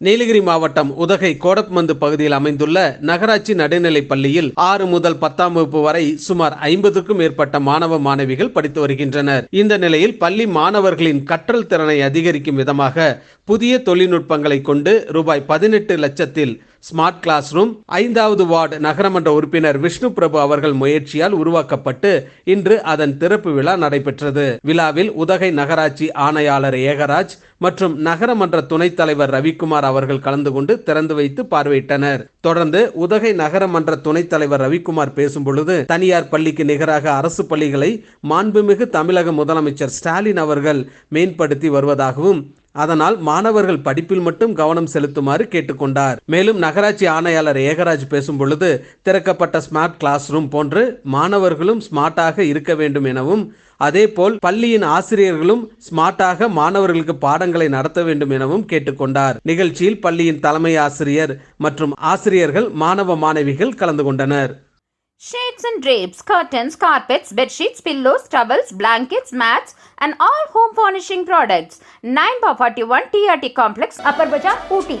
நீலகிரி மாவட்டம் உதகை கோடத்மந்து பகுதியில் அமைந்துள்ள நகராட்சி நடுநிலைப் பள்ளியில் ஆறு முதல் பத்தாம் வகுப்பு வரை சுமார் ஐம்பதுக்கும் மேற்பட்ட மாணவ மாணவிகள் படித்து வருகின்றனர். இந்த நிலையில் பள்ளி மாணவர்களின் கற்றல் திறனை அதிகரிக்கும் விதமாக புதிய தொழில்நுட்பங்களை கொண்டு ரூபாய் பதினெட்டு லட்சத்தில் ஸ்மார்ட் கிளாஸ் ரூம் ஐந்தாவது வார்டு நகரமன்ற உறுப்பினர் விஷ்ணு பிரபு அவர்கள் முயற்சியால் உருவாக்கப்பட்டு இன்று அதன் திறப்பு விழா நடைபெற்றது. விழாவில் உதகை நகராட்சி ஆணையாளர் ஏகராஜ் மற்றும் நகரமன்ற துணைத் தலைவர் ரவிக்குமார் அவர்கள் கலந்து கொண்டு திறந்து வைத்து பார்வையிட்டனர். தொடர்ந்து உதகை நகரமன்ற துணைத் தலைவர் ரவிக்குமார் பேசும் பொழுது தனியார் பள்ளிக்கு நிகராக அரசு பள்ளிகளை மாண்புமிகு தமிழக முதலமைச்சர் ஸ்டாலின் அவர்கள் மேம்படுத்தி வருவதாகவும் அதனால் மாணவர்கள் படிப்பில் மட்டும் கவனம் செலுத்துமாறு கேட்டுக்கொண்டார். மேலும் நகராட்சி ஆணையாளர் ஏகராஜ் பேசும் பொழுது திறக்கப்பட்ட ஸ்மார்ட் கிளாஸ் ரூம் போன்று மாணவர்களும் ஸ்மார்ட்டாக இருக்க வேண்டும் எனவும் அதேபோல் பள்ளியின் ஆசிரியர்களும் ஸ்மார்ட்டாக மாணவர்களுக்கு பாடங்களை நடத்த வேண்டும் எனவும் கேட்டுக்கொண்டார். நிகழ்ச்சியில் பள்ளியின் தலைமை ஆசிரியர் மற்றும் ஆசிரியர்கள் மாணவ மாணவிகள் கலந்து கொண்டனர். Shades and drapes, curtains, carpets, bed sheets, pillows, towels, blankets, mats, and all home furnishing products. 9 by 41 TRT Complex, Upper Bazaar, Ooty.